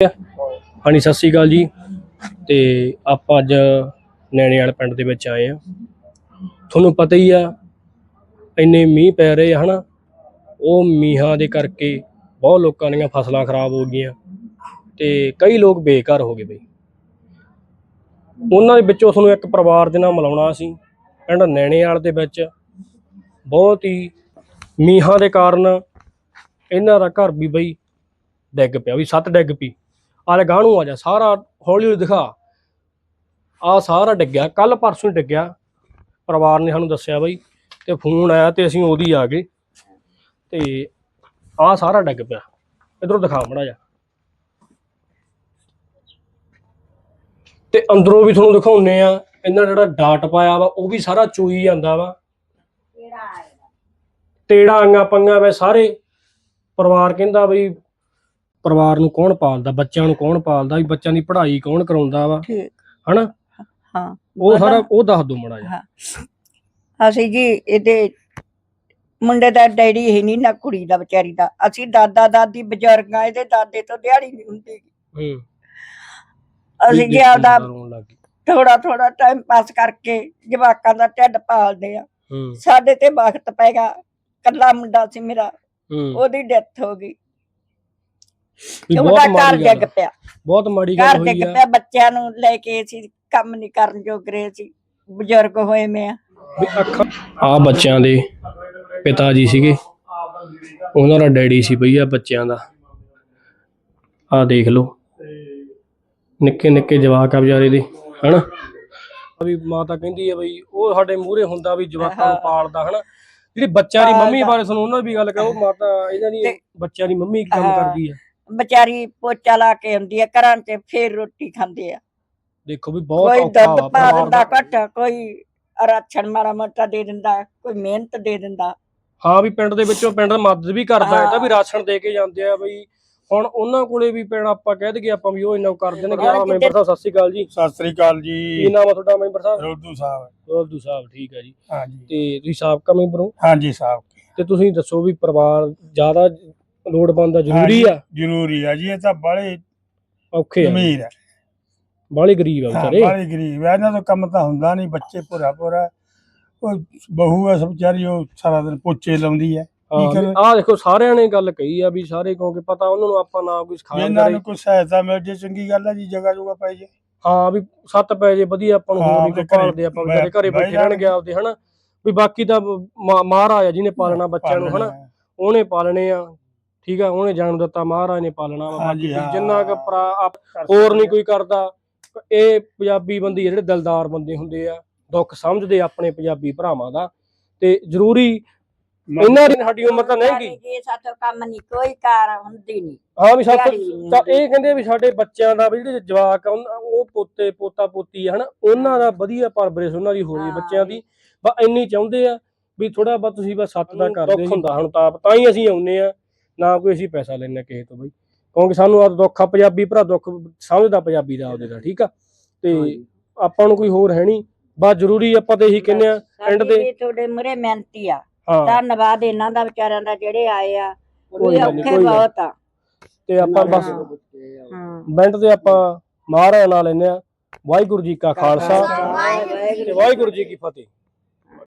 ਹਾਂਜੀ, ਸਤਿ ਸ੍ਰੀ ਅਕਾਲ ਜੀ। ਤੇ ਆਪਾਂ ਅੱਜ ਨੈਣੇ ਵਾਲੇ ਪਿੰਡ ਦੇ ਵਿੱਚ ਆਏ ਆ ਤੁਹਾਨੂੰ ਪਤਾ ਹੀ ਆ, ਇੰਨੇ ਮੀਂਹ ਪੈ ਰਹੇ ਆ, ਹਨਾ? ਉਹ ਮੀਂਹਾਂ ਦੇ ਕਰਕੇ ਬਹੁਤ ਲੋਕਾਂ ਦੀਆਂ ਫਸਲਾਂ ਖਰਾਬ ਹੋ ਗਈਆਂ। ਤੇ ਕਈ ਲੋਕ ਬੇਕਾਰ ਹੋ ਗਏ ਬਈ। ਉਹਨਾਂ ਦੇ ਵਿੱਚੋਂ ਤੁਹਾਨੂੰ ਇੱਕ ਪਰਿਵਾਰ ਦੇ ਨਾਲ ਮਿਲਾਉਣਾ ਸੀ। ਪਿੰਡ ਨੈਣੇਵਾਲ ਦੇ ਵਿੱਚ ਬਹੁਤ ਹੀ ਮੀਂਹਾਂ ਦੇ ਕਾਰਨ ਇਹਨਾਂ ਦਾ ਘਰ ਵੀ ਬਈ ਡਿੱਗ ਪਿਆ, ਵੀ ਸੱਤ ਡਿੱਗ ਪਈ। ਆਲੇ ਨੂੰ ਆ ਜਾ ਸਾਰਾ ਹੌਲੀ ਹੌਲੀ ਦਿਖਾ। ਆ ਸਾਰਾ ਡਿੱਗਿਆ ਕੱਲ ਪਰਸੋਂ ਡਿੱਗਿਆ। ਪਰਿਵਾਰ ਨੇ ਸਾਨੂੰ ਦੱਸਿਆ ਬਈ ਤੇ ਫੋਨ ਆਇਆ ਤੇ ਅਸੀਂ ਉਹਦੀ ਆ ਗਏ। ਤੇ ਆ ਸਾਰਾ ਡਿੱਗ ਪਿਆ। ਇਧਰੋਂ ਦਿਖਾ ਮੜਾ ਜਾ ਤੇ ਅੰਦਰੋਂ ਵੀ ਤੁਹਾਨੂੰ ਦਿਖਾਉਨੇ ਆ ਇਹਨਾਂ ਜਿਹੜਾ ਡਾਟ ਪਾਇਆ ਵਾ ਉਹ ਵੀ ਸਾਰਾ ਚੋਈ ਜਾਂਦਾ ਵਾ। ਤੇੜਾ ਆਂਗਾ ਪੰਗਾ ਵੇ ਸਾਰੇ। ਪਰਿਵਾਰ ਕਹਿੰਦਾ ਬਈ ਪਰਿਵਾਰ ਨੂੰ ਕੌਣ ਪਾਲਦਾ ਬੱਚਿਆਂ ਨੂੰ ਕੌਣ ਪਾਲਦਾ ਵੀ ਬੱਚਿਆਂ ਦੀ ਪੜ੍ਹਾਈ ਕੌਣ ਕਰਾਉਂਦਾ ਵਾ? ਠੀਕ। ਹਨਾ? ਹਾਂ। ਉਹ ਸਾਰਾ ਉਹ ਦੱਸ ਦੋ ਮੜਾ ਜਾ ਹਾਂ। ਅਸੀਂ ਜੀ ਇਹਦੇ ਮੁੰਡੇ ਦਾ ਡੈਡੀ ਹੀ ਨਹੀਂ ਨਾ ਕੁੜੀ ਦਾ ਵਿਚਾਰੀ ਦਾ। ਅਸੀਂ ਦਾਦਾ ਦਾਦੀ ਬਜ਼ੁਰਗਾਂ ਇਹਦੇ ਦਾਦੇ ਤੋਂ ਦਿਹਾੜੀ ਨਹੀਂ ਹੁੰਦੀ। ਹੂੰ। ਅਸੀਂ ਜੀ ਆਪਦਾ। ਥੋੜਾ ਥੋੜਾ ਟਾਈਮ ਪਾਸ ਕਰਕੇ ਜਵਾਕਾਂ ਦਾ ਢਿੱਡ ਪਾਲਦੇ ਆ। ਸਾਡੇ ਤੇ ਵਕਤ ਪੈਗਾ ਕੱਲਾ ਮੁੰਡਾ ਸੀ ਮੇਰਾ। ਉਹਦੀ ਡੈਥ ਹੋ ਗਈ। ਵੀ ਉਹਦਾ ਬਹੁਤ ਘਰ ਮਾੜੀ ਡਿੱਗ ਗੱਲ ਪਿਆ ਬਹੁਤ ਮਾੜੀ ਘਰ ਗੱਲ ਹੋਈ ਆ। ਪਿਆ ਬੱਚਿਆਂ ਨੂੰ ਲੈ ਕੇ ਅਸੀਂ ਕੰਮ ਨਹੀਂ ਕਰਨ ਜੋਗਰੇ ਸੀ ਬਜ਼ੁਰਗ ਹੋਏ ਮੈਂ। ਵੀ ਅੱਖਾਂ ਆ ਬੱਚਿਆਂ ਦੇ ਪਿਤਾ ਜੀ ਸੀਗੇ। ਉਹਨਾਂ ਦਾ ਡੈਡੀ ਸੀ ਬਈ ਆ ਬੱਚਿਆਂ ਦਾ। ਆ ਦੇਖ ਲਓ। ਨਿੱਕੇ ਨਿੱਕੇ ਜਵਾਕ ਆ ਵਿਚਾਰੇ ਦੇ ਹਨਾ? ਵੀ ਮਾਤਾ ਕਹਿੰਦੀ ਆ ਬਈ ਉਹ ਸਾਡੇ ਮੂਹਰੇ ਹੁੰਦਾ ਵੀ ਜਵਾਕਾਂ ਨੂੰ ਪਾਲਦਾ ਹਨਾ? ਜਿਹੜੀ ਬੱਚਿਆਂ ਦੀ ਮੰਮੀ ਬਾਰੇ ਸੁਣੋ ਉਹਨਾਂ ਦੀ ਵੀ ਗੱਲ ਕਰੋ ਮਾਤਾ ਇਹਨਾਂ ਦੀ ਤੇ- ਬੱਚਿਆਂ ਦੀ ਮੰਮੀ ਕੀ ਕੰਮ ਹਾਂ। ਕਰਦੀ ਆ। ਵਿਚਾਰੀ ਪੋਚਾ ਲਾ ਕੇ ਆਉਂਦੀ ਆ ਘਰਾਂ 'ਚ ਫੇਰ ਰੋਟੀ ਖਾਂਦੇ ਆ। ਦੇਖੋ ਵੀ ਬਹੁਤ ਕੋਈ ਔਖਾ ਵਾ ਪਾ ਪਰਿਵਾਰ ਦਿੰਦਾ ਦਾ। ਘੱਟ ਕੋਈ ਰਾਸ਼ਨ ਮਾੜਾ ਮੋਟਾ ਦੇ ਦਿੰਦਾ ਕੋਈ ਮਿਹਨਤ ਦੇ ਦਿੰਦਾ। ਹਾਂ ਵੀ ਪਿੰਡ ਦੇ ਵਿੱਚੋਂ ਪਿੰਡ ਮਦਦ ਵੀ ਕਰਦਾ ਹੈ ਤਾਂ ਵੀ। ਰਾਸ਼ਨ ਦੇ ਕੇ ਜਾਂਦੇ ਆ ਬਈ। ਹੁਣ ਉਹਨਾਂ ਕੋਲੇ ਵੀ ਪਿੰਡ ਆਪਾਂ ਕਹਿ ਦਈਏ ਆਪਾਂ ਵੀ ਉਹ ਇੰਨਾ ਕਰ ਦੇਣਗੇ ਆ ਮੈਂਬਰ ਸਾਹਿਬ ਸਤਿ ਸ੍ਰੀ ਅਕਾਲ ਜੀ। ਸਤਿ ਸ੍ਰੀ ਅਕਾਲ ਕੀ ਜੀ ਨਾਮ ਆ ਤੁਹਾਡਾ ਮੈਂਬਰ ਸਾਹਿਬ? ਰੋਦੂ ਸਾਹਿਬ। ਰੋਲਦੂ ਸਾਹਿਬ ਠੀਕ ਹੈ ਜੀ। ਹਾਂਜੀ। ਤੇ ਤੁਸੀਂ ਸਾਬਕਾ ਮੈਂਬਰ ਹੋ? ਹਾਂਜੀ ਸਾਹਿਬ ਤੇ ਤੁਸੀਂ ਦੱਸੋ ਵੀ ਪਰਿਵਾਰ ਜ਼ਿਆਦਾ ਲੋੜਵੰਦ ਆ ਜ਼ਰੂਰੀ ਆ। ਜ਼ਰੂਰੀ ਆ ਜੀ ਇਹ ਤਾਂ ਬੜੇ ਔਖੇ ਆ। ਅਮੀਰ ਆ। ਬਾਲੇ ਗਰੀਬ ਆ ਵਿਚਾਰੇ। ਬੜੇ ਗਰੀਬ ਆ ਇਹਨਾਂ ਤੋਂ ਕੰਮ ਤਾਂ ਹੁੰਦਾ ਨਹੀਂ ਬੱਚੇ ਭੁਰਾ ਭੁਰਾ। ਉਹ ਬਹੂ ਆ ਸਭ ਵਿਚਾਰੀ ਉਹ ਸਾਰਾ ਦਿਨ ਪੋਚੇ ਲਾਉਂਦੀ ਆ? ਆ ਦੇਖੋ ਸਾਰਿਆਂ ਨੇ ਗੱਲ ਕਹੀ ਆ ਵੀ ਸਾਰੇ ਕਿਉਂਕਿ ਪਤਾ ਉਹਨਾਂ ਨੂੰ ਆਪਾਂ ਨਾ ਕੋਈ ਸਿਖਾਇਆ ਇਹਨਾਂ ਨੂੰ ਕੋਈ ਸਹਾਇਤਾ ਮਿਲ ਜੇ ਚੰਗੀ ਗੱਲ ਆ ਜੀ ਜਗ੍ਹਾ ਜੁਗਾ ਪਾਈ ਜੇ। ਹਾਂ ਵੀ ਸੱਤ ਪੈ ਜੇ ਵਧੀਆ ਆਪਾਂ ਨੂੰ ਹੋਰ ਨਹੀਂ ਭਾਲਦੇ ਆਪਾਂ ਵਿਚਾਰੇ ਘਰੇ ਬੈਠੇ ਰਹਿਣਗੇ ਆਪਦੇ ਹਨਾ। ਵੀ ਬਾਕੀ ਤਾਂ ਮਹਾਰਾਜ ਆ ਜਿਹਨੇ ਪਾਲਣਾ ਬੱਚਿਆਂ ਨੂੰ ਹਨਾ। ਉਹਨੇ ਪਾਲਣੇ ਆ। ਠੀਕ ਆ ਉਹਨੇ ਜਨਮ ਦਿੱਤਾ ਮਹਾਰਾਜ ਨੇ ਪਾਲਣਾ ਵਾ। ਬਾਕੀ। ਜਿੰਨਾ ਕੁ ਹੋਰ ਨਹੀਂ ਕੋਈ ਕਰਦਾ ਇਹ ਪੰਜਾਬੀ ਬੰਦੇ ਜਿਹੜੇ ਦਿਲਦਾਰ ਬੰਦੇ ਹੁੰਦੇ ਆ ਦੁੱਖ ਸਮਝਦੇ ਆਪਣੇ ਪੰਜਾਬੀ ਭਰਾਵਾਂ ਦਾ। ਤੇ ਜ਼ਰੂਰੀ ਇਹਨਾਂ ਦੀ ਸਾਡੀ ਉਮਰ ਤਾਂ ਨਹੀਂ ਗਈ ਜੀ ਸਾਥੋਂ ਕੰਮ ਨਹੀਂ ਕੋਈ ਕਾਰ ਹੁੰਦੀ ਨਹੀਂ ਹਾਂ ਵੀ ਨਹੀਂ ਤਾਂ। ਇਹ ਕਹਿੰਦੇ ਵੀ ਸਾਡੇ ਬੱਚਿਆਂ ਦਾ ਵੀ ਜਿਹੜੇ ਜਵਾਕ ਆ ਉਹਨਾਂ- ਉਹ ਪੋਤੇ ਪੋਤਾ ਪੋਤੀ ਆ ਹਨਾ ਉਹਨਾਂ ਦਾ ਵਧੀਆ ਪਰਵਰਿਸ਼ ਉਹਨਾਂ ਦੀ ਹੋ ਰਹੀ ਹਾਂ। ਬੱਚਿਆਂ ਦੀ। ਬਸ ਇੰਨੀ ਚਾਹੁੰਦੇ ਆ ਵੀ ਥੋੜਾ ਬਹੁਤ ਤੁਸੀਂ ਬਸ ਸੱਤ ਦਾ ਕਰਦੇ ਦੁੱਖ ਹੁੰਦਾ ਹੁਣ ਤਾਂ ਤਾਂ ਹੀ ਅਸੀਂ ਆਉਨੇ ਆ। ਨਾ ਕੋਈ ਅਸੀਂ ਪੈਸਾ ਲੈਣਾ ਕਿਸੇ ਤੋਂ ਬਈ। ਕਿਉਂਕਿ ਸਾਨੂੰ ਆ ਦੁੱਖ ਆ ਪੰਜਾਬੀ ਭਰਾ ਦੁੱਖ ਸਮਝਦਾ ਪੰਜਾਬੀ ਦਾ ਉਹਦੇ ਦਾ ਠੀਕ ਆ? ਤੇ ਆਪਾਂ ਨੂੰ ਕੋਈ ਹੋਰ ਹੈ ਨਹੀਂ। ਬਸ ਜ਼ਰੂਰੀ ਆਪਾਂ ਤੇ ਇਹੀ ਕਹਿੰਦੇ ਆ ਪਿੰਡ ਸਾਡੀ ਦੇ ਤੁਹਾਡੇ ਮੁਰੇ ਮਿਹਨਤੀ ਆ। ਧੰਨਵਾਦ ਇਹਨਾਂ ਦਾ ਵਿਚਾਰਿਆਂ ਦਾ ਜਿਹੜੇ ਆਏ ਆ। ਕੋਈ ਔਖੇ ਬਹੁਤ ਆ। ਤੇ ਆਪਾਂ ਬਸ ਹਾਂ। ਮਿੰਟ ਤੇ ਆਪਾਂ ਮਹਾਰਾਜ ਨਾਲ ਲੈਨੇ ਆ। ਵਾਹਿਗੁਰੂ ਜੀ ਕਾ ਖਾਲਸਾ। ਵਾਹਿਗੁਰੂ ਜੀ ਕੀ ਫਤਿਹ।